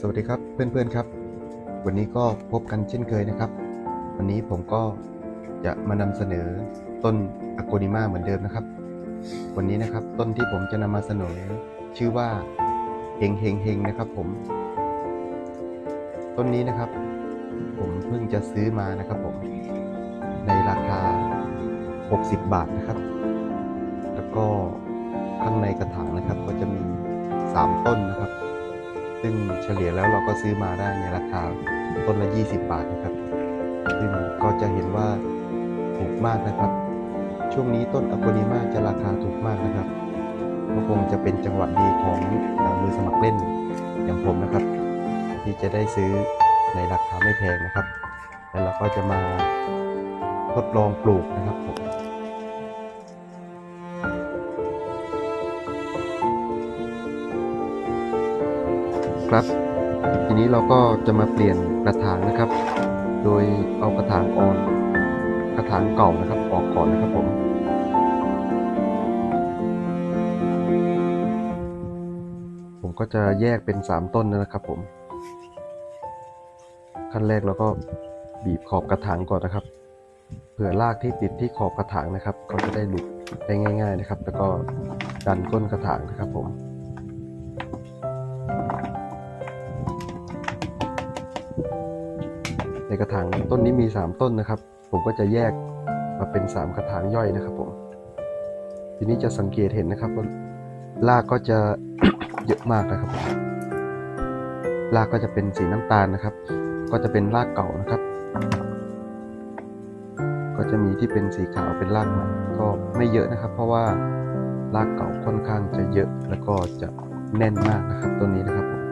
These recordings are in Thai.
สวัสดีครับเพื่อนๆครับ วันนี้ก็พบกันเช่นเคยนะครับ วันนี้ผมก็จะมานำเสนอต้นอโกนิมาเหมือนเดิมนะครับ วันนี้นะครับต้นที่ผมจะนำมาเสนอชื่อว่าเฮงเฮงเฮงนะครับผม ต้นนี้นะครับ ผมเพิ่งจะซื้อมานะครับผมในราคา 60 บาทนะครับ แล้วก็ข้างในกระถางนะครับก็จะมี 3 ต้นนะครับ ซึ่งเฉลี่ยแล้วเราก็ซื้อมาได้ในราคาต้นละ 20 บาทนะครับ ซึ่งก็จะเห็นว่าถูกมากนะครับ ช่วงนี้ต้นอโกนิมาจะราคาถูกมากนะครับ ก็คงจะเป็นจังหวะดีของมือสมัครเล่นอย่างผมนะครับ ที่จะได้ซื้อในราคาไม่แพงนะครับ แล้วเราก็จะมาทดลองปลูกนะครับผม ครับ ทีนี้เราก็จะมาเปลี่ยนกระถางนะครับ โดยเอากระถางอ่อน กระถางเก่านะครับออกก่อนนะครับผมผมก็จะแยกเป็น 3 ต้นนะครับผม ขั้นแรกเราก็บีบขอบกระถางก่อนนะครับ เผื่อรากที่ติดที่ขอบกระถางนะครับเขาจะได้หลุดได้ง่าย ๆนะครับ แล้วก็ดันก้นกระถางนะครับผม ในกระถางต้นนี้มี 3 ต้นนะครับ ผมก็จะแยกมาเป็น 3 กระถางย่อยนะครับผม ทีนี้จะสังเกตเห็นนะครับว่ารากก็จะเยอะมากนะครับผมรากก็จะเป็นสีน้ำตาลนะครับ ก็จะเป็นรากเก่านะครับ ก็จะมีที่เป็นสีขาวเป็นรากใหม่ก็ไม่เยอะนะครับ เพราะว่ารากเก่าค่อนข้างจะเยอะแล้วก็จะแน่นมากนะครับต้นนี้นะครับผม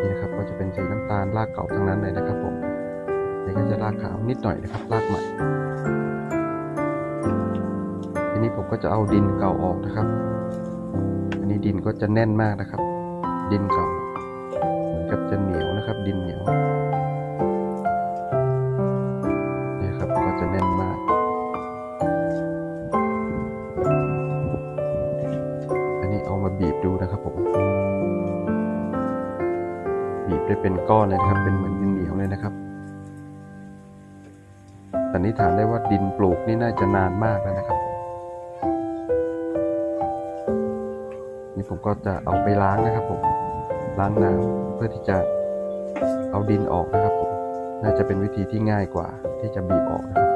นี่นะครับก็จะเป็นสีน้ำตาลรากเก่าทั้งนั้นเลยนะครับผม ก็จะรากขาวนิดหน่อยนะครับรากใหม่ ทีนี้ผมก็จะเอาดินเก่าออกนะครับ อันนี้ดินก็จะแน่นมากนะครับ ดินเก่าเหมือนกับจะเหนียวนะครับ ดินเหนียว นิษฐานได้ว่าดินปลูกนี่น่าจะนานมากแล้วนะครับนี่ผมก็จะเอาไปล้างนะครับผมล้างน้ำเพื่อที่จะเอาดินออกนะครับผมน่าจะเป็นวิธีที่ง่ายกว่าที่จะบีบออกนะครับ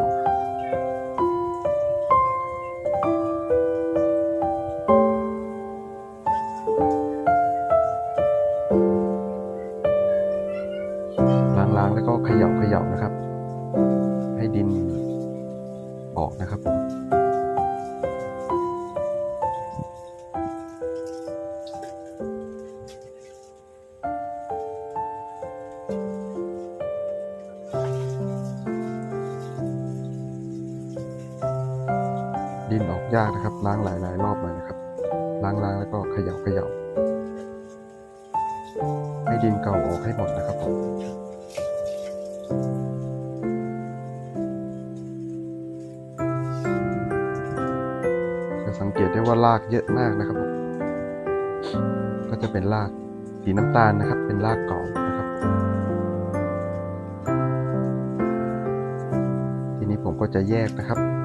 ให้ดินเก่าออกให้หมดนะครับผมจะสังเกตได้ว่ารากเยอะมากนะครับผมก็จะเป็นรากสีน้ำตาลนะครับ เป็นรากเก่านะครับ ทีนี้ผมก็จะแยกนะครับ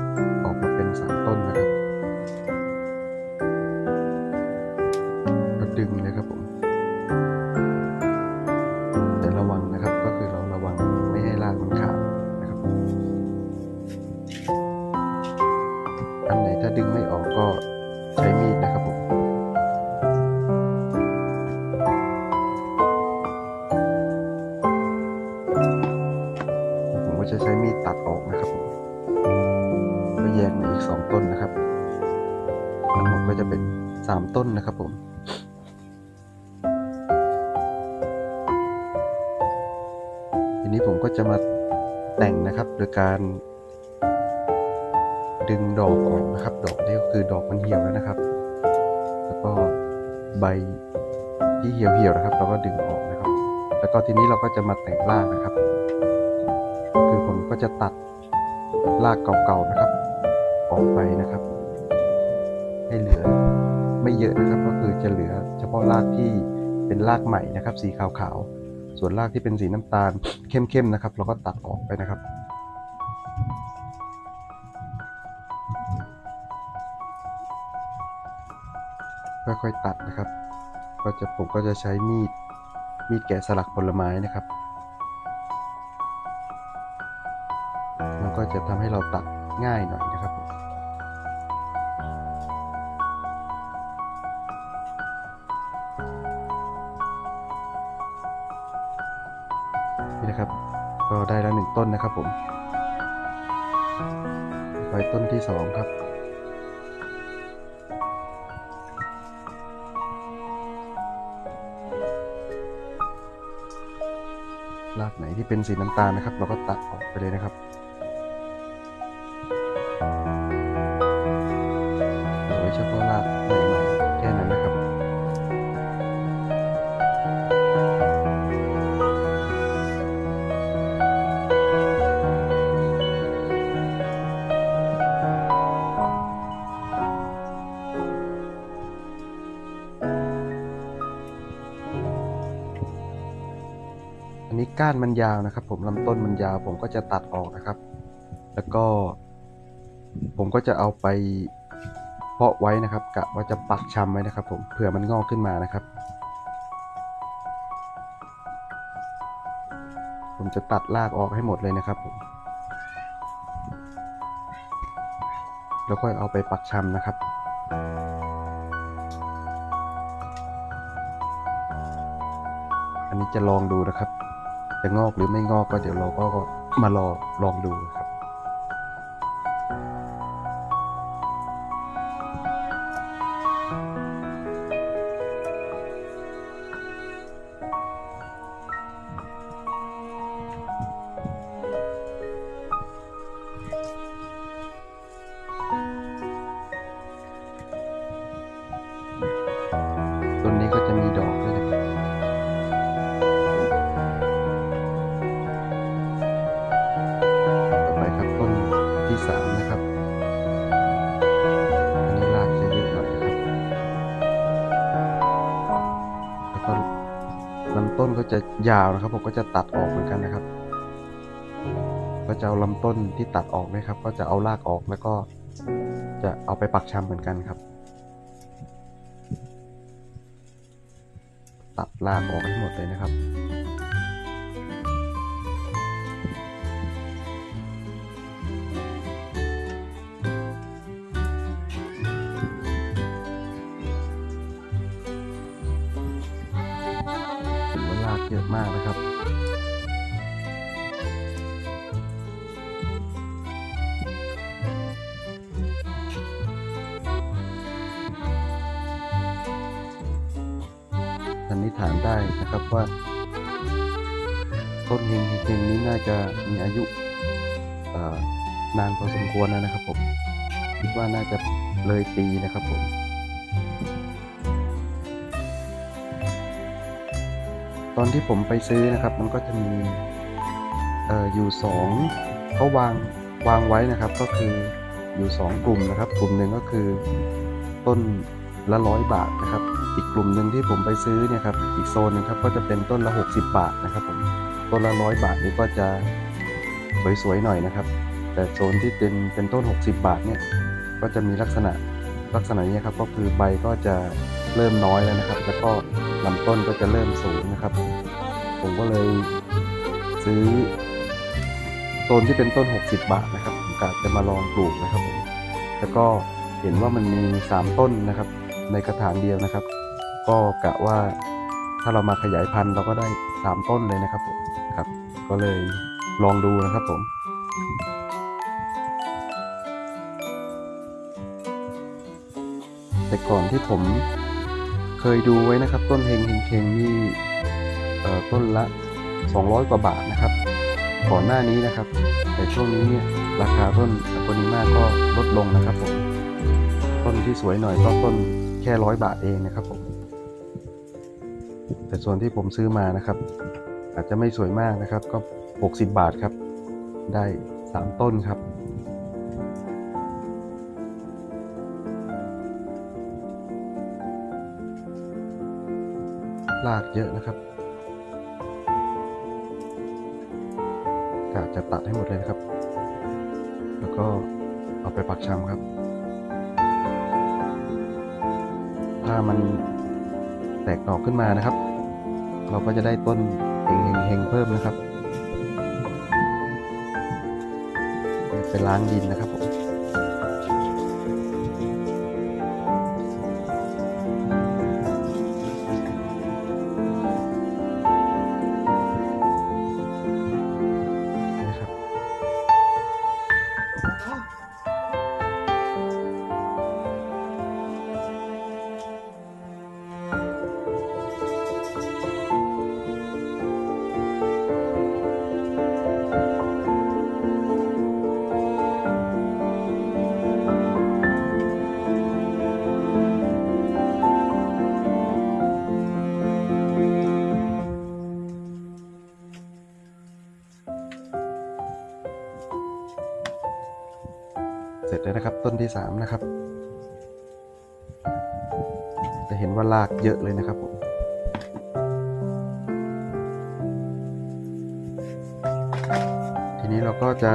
ดอกมันเหี่ยวแล้วนะครับ แล้วก็ใบที่เหี่ยวเหี่ยวๆนะครับ เราก็ดึงออกนะครับ แล้วก็ทีนี้เราก็จะมาแต่งรากนะครับ คือผมก็จะตัดรากเก่าๆนะครับ ออกไปนะครับ ให้เหลือไม่เยอะนะครับ ก็คือจะเหลือเฉพาะรากที่เป็นรากใหม่นะครับ สีขาวๆส่วนรากที่เป็นสีน้ำตาลเข้มๆนะครับ เราก็ตัดออกไปนะครับ ค่อยๆตัดนะครับ ก็จะผมก็จะใช้มีดมีดแกะสลักผลไม้นะครับ มันก็จะทำให้เราตัดง่ายหน่อยนะครับนี่นะครับ ก็ได้แล้วหนึ่งต้นนะครับผม ไปต้นที่สองครับ รากไหนที่เป็นสีน้ำตาลนะครับ เราก็ตัดออกไปเลยนะครับ ก้านมันยาวนะครับ ผมลำต้นมันยาว ผมก็จะตัดออกนะครับ แล้วก็ ผมก็จะเอาไปเพาะไว้นะครับกะว่าจะปักชำไว้นะครับ ผมเผื่อมันงอกขึ้นมานะครับ ผมจะตัดรากออกให้หมดเลยนะครับผมแล้วค่อยเอาไปปักชำนะครับอันนี้จะลองดูนะครับ จะงอกหรือไม่งอกก็เดี๋ยวเราก็มารอลองดูครับ จะยาวนะครับ ผมก็จะตัดออกเหมือนกันนะครับ ก็จะเอาลำต้นที่ตัดออกนะครับ ก็จะเอารากออกแล้วก็จะเอาไปปักชำเหมือนกันครับ ตัดรากออกให้หมดเลยนะครับ เยอะมากนะครับสันนิษฐานได้นะครับว่า ต้นเฮงเฮงนี้น่าจะมีอายุนานพอสมควรแล้วนะครับผมคิดว่าน่าจะเลยปีนะครับผม อนที่ผมไปซื้อนะครับมันก็จะมีอออยู่สองเขาวางวางไว้นะครับก็คืออยู่สองกลุ่มนะครับ กลุ่มหนึ่งก็คือต้นละร้อยบาทนะครับ อีกกลุ่มหนึ่งที่ผมไปซื้อเนี่ยครับอีกโซนนึงครับก็จะเป็นต้นละ 60 บาทนะครับผมต้นละร้อยบาทนี้ก็จะสวยๆหน่อยนะครับ แต่โซนที่เป็นเป็นต้น 60 บาทเนี่ยก็จะมีลักษณะลักษณะนี้ครับก็คือใบก็จะเริ่มน้อยแล้วนะครับ แล้วก็ลำต้นก็จะเริ่มสูงนะครับ ผมก็เลยซื้อโซนที่เป็นต้น 60 บาทนะครับ ผมกะจะมาลองปลูกนะครับผมแล้วก็เห็นว่ามันมี 3 ต้นนะครับ ในกระถางเดียวนะครับ ก็กะว่าถ้าเรามาขยายพันธุ์เราก็ได้ 3 ต้นเลยนะครับผมครับ ก็เลยลองดูนะครับผมแต่ก่อนที่ผมเคยดูไว้นะครับ ต้นเฮงเฮงเฮงนี่ ต้นละ 200 กว่าบาทนะครับ ก่อนหน้านี้นะครับ แต่ช่วงนี้เนี่ยราคาต้นอโกนิมาก็ลดลงนะครับผมต้นที่สวยหน่อยก็ต้นแค่ร้อยบาทเองนะครับผมแต่ส่วนที่ผมซื้อมานะครับ อาจจะไม่สวยมากนะครับ ก็ 60 บาทครับ ได้ 3 ต้นครับรากเยอะนะครับะจะตัดให้หมดเลยนะครับ แล้วก็เอาไปปักชำครับ ถ้ามันแตกหน่อขึ้นมานะครับ เราก็จะได้ต้นเฮงเฮงเฮงเพิ่มนะครับไปล้างดินนะครับผม ที่สามนะครับ จะเห็นว่ารากเยอะเลยนะครับผมทีนี้เราก็จะ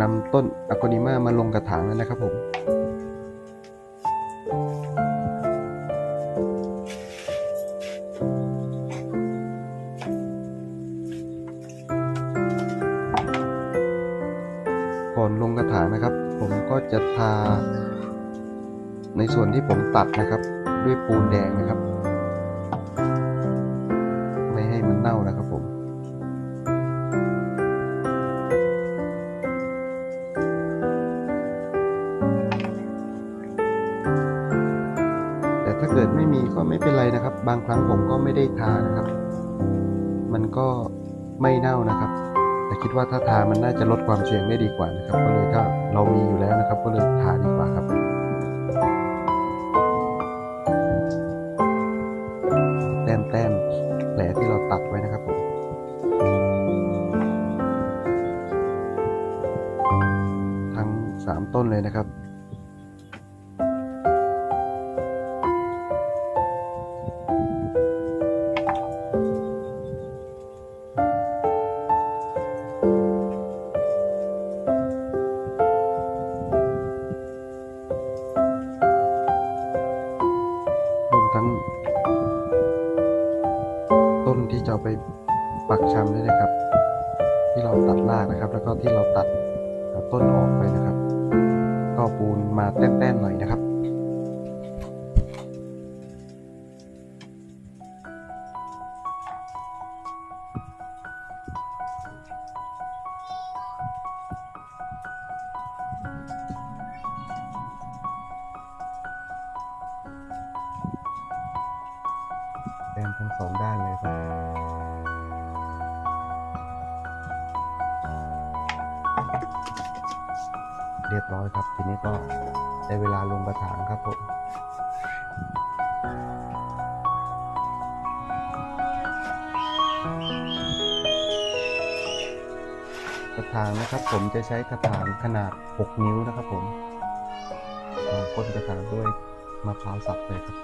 นำต้นอะโกนิมามาลงกระถางแล้วนะครับผม ปูนแดงนะครับ ไม่ให้มันเน่านะครับผมแต่ถ้าเกิดไม่มีก็ไม่เป็นไรนะครับ บางครั้งผมก็ไม่ได้ทานะครับ มันก็ไม่เน่านะครับแต่คิดว่าถ้าทามันน่าจะลดความเสี่ยงได้ดีกว่านะครับ ก็เลยถ้าเรามีอยู่แล้วนะครับ ก็เลยทาดีกว่าครับ เรียบร้อยครับ ทีนี้ก็ได้เวลาลงกระถางครับผมกระถางนะครับผมจะใช้กระถางขนาด 6 นิ้วนะครับผมเราพ่นกระถางด้วยมะพร้าวสับเลยครับ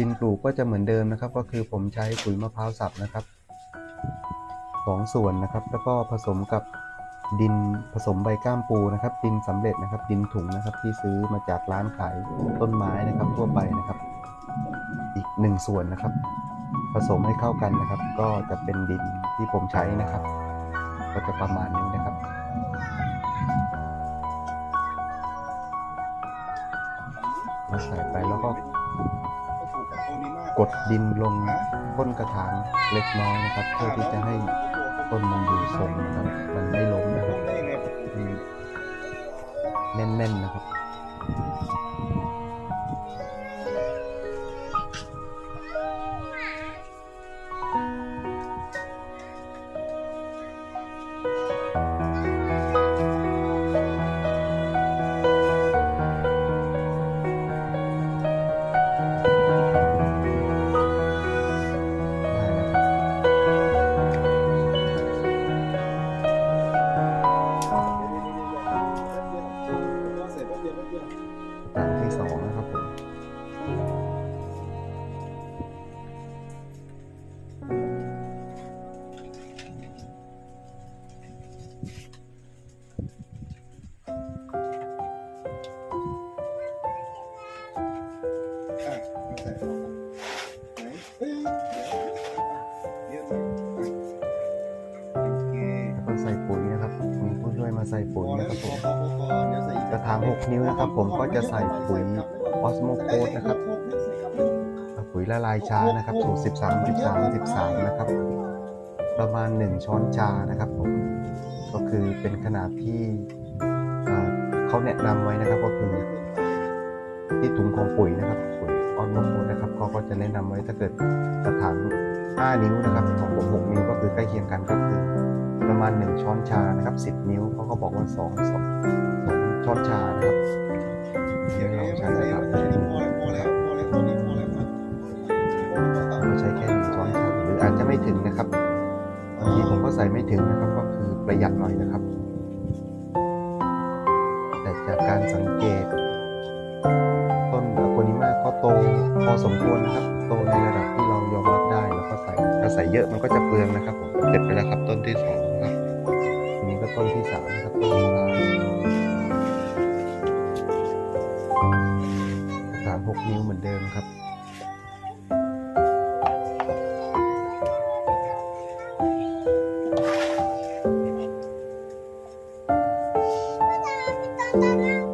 ดินปลูกก็จะเหมือนเดิมนะครับ ก็คือผมใช้ปุ๋ยมะพร้าวสับนะครับสองส่วนนะครับ แล้วก็ผสมกับดินผสมใบก้ามปูนะครับ ดินสำเร็จนะครับ ดินถุงนะครับ ที่ซื้อมาจากร้านขายต้นไม้นะครับ ทั่วไปนะครับ อีกหนึ่งส่วนนะครับ ผสมให้เข้ากันนะครับ ก็จะเป็นดินที่ผมใช้นะครับ ก็จะประมาณนี้นะครับเราใส่ไปแล้วก็ กกดดินลงก้นกระถางเล็กน้อยนะครับ เพื่อที่จะให้ต้นมันอยู่ทรงนะครับ มันไม่ล้มนะครับได้ยังไงอืมแน่นๆนะครับ ส่ปุ๋ย Osmo Coat นะครับปุ๋ยละลายช้านะครับสูตร 13 13 13 นะครับ ประมาณ 1 ช้อนชานะครับผมก็คือเป็นขนาดที่เอ่อเขาแนะนำไว้นะครับก็คือที่ถุงของปุ๋ยนะครับปุ๋ยออนโมโคนะครับเขาก็จะแนะนำไว้ถ้าเกิดกระถาง5นิ้วนะครับของผม6นิ้วก็คือใกล้เคียงกันก็คือ ประมาณ 1 ช้อนชานะครับ 10 นิ้วเขาก็บอกว่า 2 2 2ช้อนชานะครับ นะครับบางทีผมก็ใส่ไม่ถึงนะครับ ก็คือประหยัดหน่อยนะครับ แต่จากการสังเกต ต้นอะโกนิมาก็โตพอสมควรนะครับ โตในระดับที่เรายอมรับได้แล้วก็ใส่ถ้าใส่เยอะมันก็จะเปลืองนะครับผมเสร็จไปแล้วครับต้นที่สองครับทีนี้ก็ต้นที่สาม ใ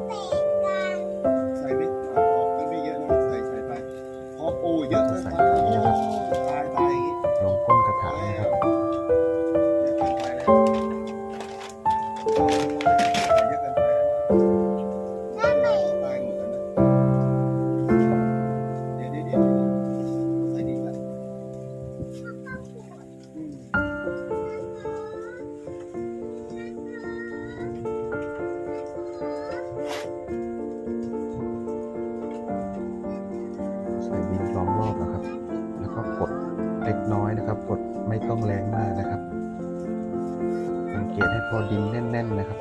เล็กน้อยนะครับกดไม่ต้องแรงมากนะครับ สังเกตให้พอดินแน่น ๆ นะครับ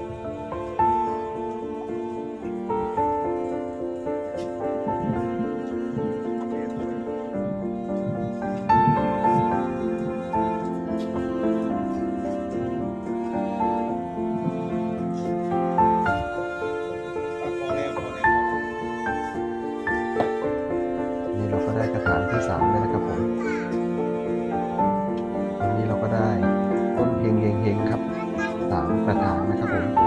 งครับสามกระถางนะครับผม